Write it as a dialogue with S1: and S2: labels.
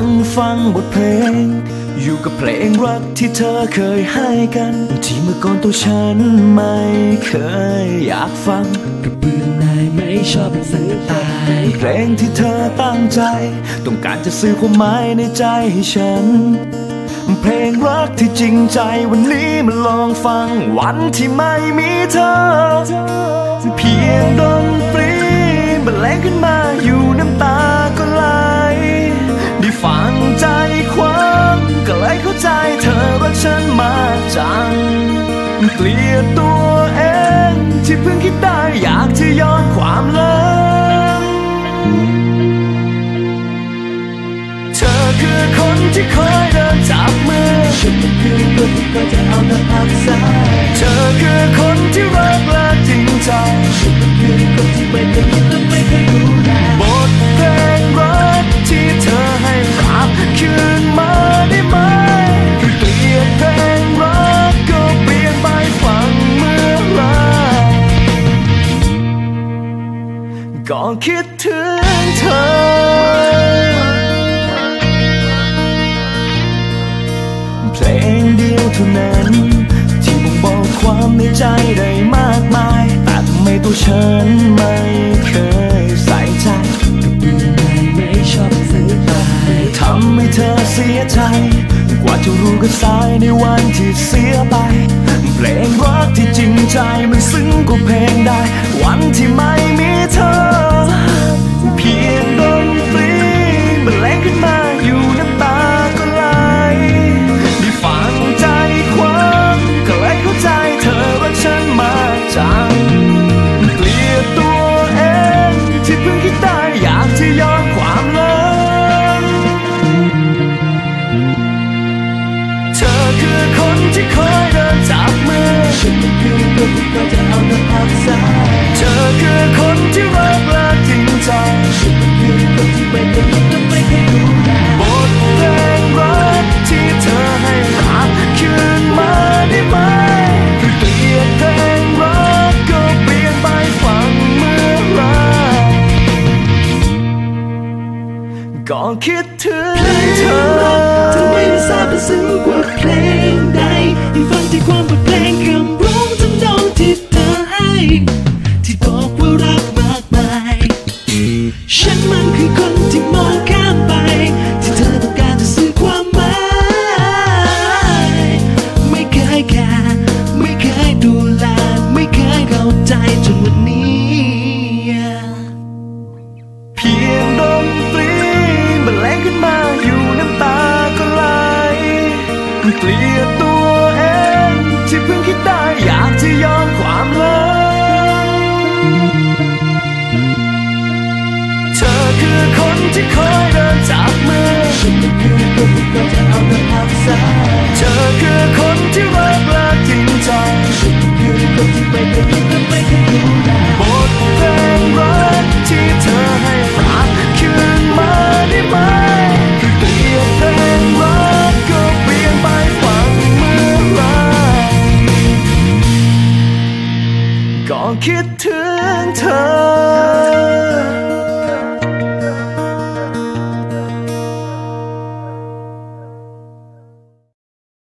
S1: นั่งฟังบทเพลง อยู่กับเพลงรักที่เธอเคยให้กัน ที่เมื่อก่อนตัวฉันไม่เคยอยากฟัง
S2: กระเบื้องนายไม่ชอบเป็นสังตาย
S1: เพลงที่เธอตั้งใจ ต้องการจะสื่อความหมายในใจให้ฉัน เพลงรักที่จริงใจวันนี้มาลองฟังวันที่ไม่มีเธอ เพียงดนตรีบรรเลงขึ้นมาอยู่น้ำตา เกลียดตัวเองที่เพิ่งคิดได้อยากจะย้อนความเลังเธอคือคนที่คอยเดินจับมือ
S2: ฉันคือคนที่คอยจะเอาแต่พักษา
S1: เธอ ก็
S2: คิด
S1: ถึงเธอ เพลงเดียวเท่านั้น ที่บ่งบอกความในใจได้มากมาย แต่ทำไมตัวฉันไม่เคยใส่ใจ
S2: กระเบื้องนายไม่ชอบเป็นสังตาย
S1: ทำให้เธอเสียใจ กว่าจะรู้ก็สายในวันที่เสียไป เพลงรักที่จริงใจมันซึ้งกว่าเพลงได้วันที่ไม่มี ที่คอยเดินจับมือ
S2: ฉันคือคนที่ก็จะเอาแต่พักษา
S1: เธอคือคนที่รักและจริงใจ
S2: ฉันคือคนที่ไม่เคยคิดและไม่เคยดูแล
S1: บทเพลงรักที่เธอให้รับคืนมาได้ไหมเปลี่ยนเพลงรักก็เปลี่ยนไปฟังเมื่อไรก็คิดถึงเธอ
S2: เกลียด
S1: ตัวเองที่เพิ่งคิดได้อยากจะยอมความเลังเธอคือคนที่คอยเดินจับมือ
S2: ฉันคือคนที่จะเอา
S1: เธอพัก
S2: ษา